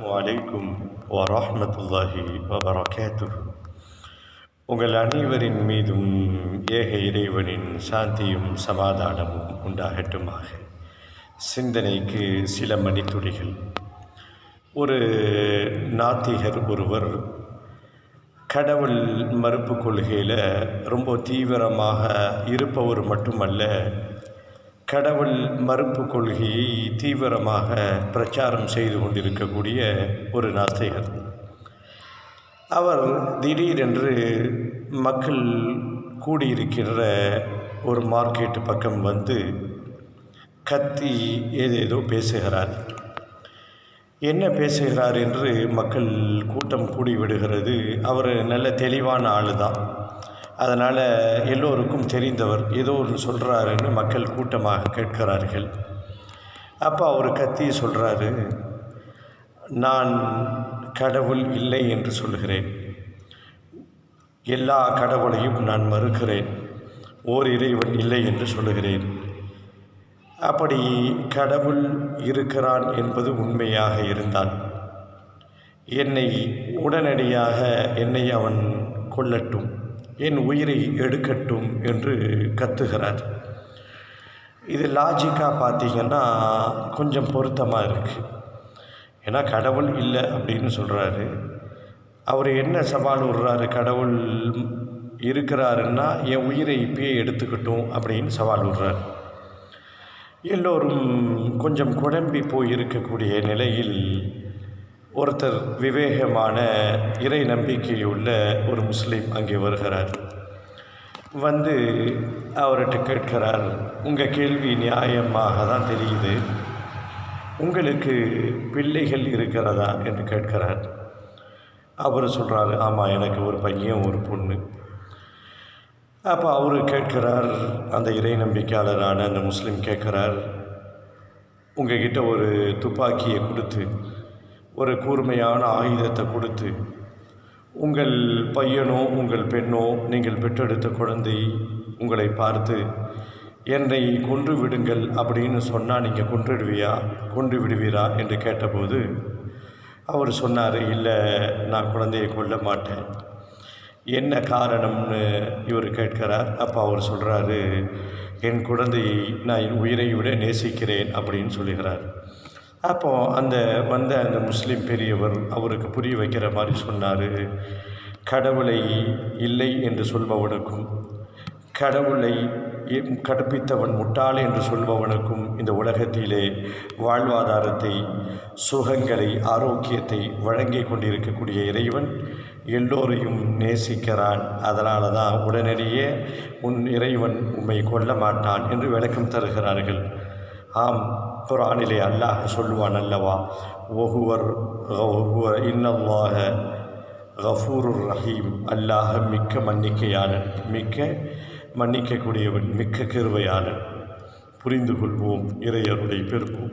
வலைக்கும் வரஹ்மத்துல்லாஹி வபரகாத்துஹு. உங்கள் அனைவரின் மீதும் ஏக இறைவனின் சாந்தியும் சமாதானமும் உண்டாகட்டுமாக. சிந்தனைக்கு சில மணித்துளிகள். ஒரு நாத்திகர் ஒருவர் கடவுள் மறுப்பு கொள்கையில் ரொம்ப தீவிரமாக இருப்பவர் மட்டுமல்ல கடவுள் மறுப்பு கொள்கையை தீவிரமாக பிரச்சாரம் செய்து கொண்டிருக்கக்கூடிய ஒரு நாஸ்திகர். அவர் திடீரென்று மக்கள் கூடியிருக்கிற ஒரு மார்க்கெட்டு பக்கம் வந்து கத்தி ஏதேதோ பேசுகிறார். என்ன பேசுகிறார் என்று மக்கள் கூட்டம் கூடி விடுகிறது அவர் நல்ல தெளிவான ஆள் தான் அதனால் எல்லோருக்கும் தெரிந்தவர் ஏதோ ஒன்று சொல்கிறாருன்னு மக்கள் கூட்டமாக கேட்கிறார்கள். அப்போ அவர் கத்தி சொல்கிறாரு நான் கடவுள் இல்லை என்று சொல்கிறேன். எல்லா கடவுளையும் நான் மறுக்கிறேன். ஓர் இறைவன் இல்லை என்று சொல்லுகிறேன். அப்படி கடவுள் இருக்கிறான் என்பது உண்மையாக இருந்தால் என்னை உடனடியாக என்னை அவன் கொள்ளட்டும் என் உயிரை எடுக்கட்டும் என்று கத்துகிறார். இது லாஜிக்காக பார்த்தீங்கன்னா கொஞ்சம் பொருத்தமாக இருக்குது ஏன்னா கடவுள் இல்லை அப்படின்னு சொல்கிறாரு அவர் என்ன சவால் விடுறாரு? கடவுள் இருக்கிறாருன்னா என் உயிரை இப்பயே எடுத்துக்கிட்டும் அப்படின்னு சவால் விடுறாரு. எல்லோரும் கொஞ்சம் குழம்பி போய் இருக்கக்கூடிய நிலையில் ஒருத்தர் விவேகமான இறை நம்பிக்கையுள்ள ஒரு முஸ்லீம் அங்கே வருகிறார். வந்து அவர்கிட்ட கேட்கிறார் உங்கள் கேள்வி நியாயமாக தான் தெரியுது. உங்களுக்கு பிள்ளைகள் இருக்கிறதா? என்று கேட்கிறார். அவர் சொல்கிறாரு ஆமாம் எனக்கு ஒரு பையன் ஒரு பொண்ணு. அப்போ அவர் கேட்கிறார் அந்த இறை நம்பிக்கையாளரான அந்த முஸ்லீம் கேட்குறார் உங்ககிட்ட ஒரு துப்பாக்கியை கொடுத்து ஒரு கூர்மையான ஆயுதத்தை கொடுத்து உங்கள் பையனோ உங்கள் பெண்ணோ நீங்கள் பெற்றெடுத்த குழந்தை உங்களை பார்த்து என்னை கொன்று விடுங்கள் அப்படின்னு சொன்னால் நீங்கள் கொன்றுடுவியா? கொன்று விடுவீரா? என்று கேட்டபோது அவர் சொன்னார் இல்லை நான் குழந்தையை கொல்ல மாட்டேன். என்ன காரணம்னு இவர் கேட்கிறார். அப்போ அவர் சொல்கிறாரு என் குழந்தையை நான் என் உயிரை விட நேசிக்கிறேன் அப்படின்னு சொல்லுகிறார். அப்போது அந்த வந்த அந்த முஸ்லீம் பெரியவர் அவருக்கு புரிய வைக்கிற மாதிரி சொன்னார் கடவுளை இல்லை என்று சொல்பவனுக்கும் கடவுளை கற்பித்தவன் முட்டாள் என்று சொல்பவனுக்கும் இந்த உலகத்திலே வாழ்வாதாரத்தை சுகங்களை ஆரோக்கியத்தை வழங்கி கொண்டிருக்கக்கூடிய இறைவன் எல்லோரையும் நேசிக்கிறான். அதனால தான் உடனடியே உன் இறைவன் உம்மை கொல்ல மாட்டான் என்று விளக்கம் தருகிறார்கள். ஆம் குரானிலே அல்லாஹ் சொல்லுவான் அல்லவா? ஒகுவர் ஒஹுவர் இன்னல்லாக கஃபூருர் ரஹீம். அல்லாஹ் மிக்க மன்னிக்கையாளன் மிக்க மன்னிக்கக்கூடியவன் மிக்க கிருவையாளன் புரிந்து கொள்வோம் இறையருளை பெறுவோம்.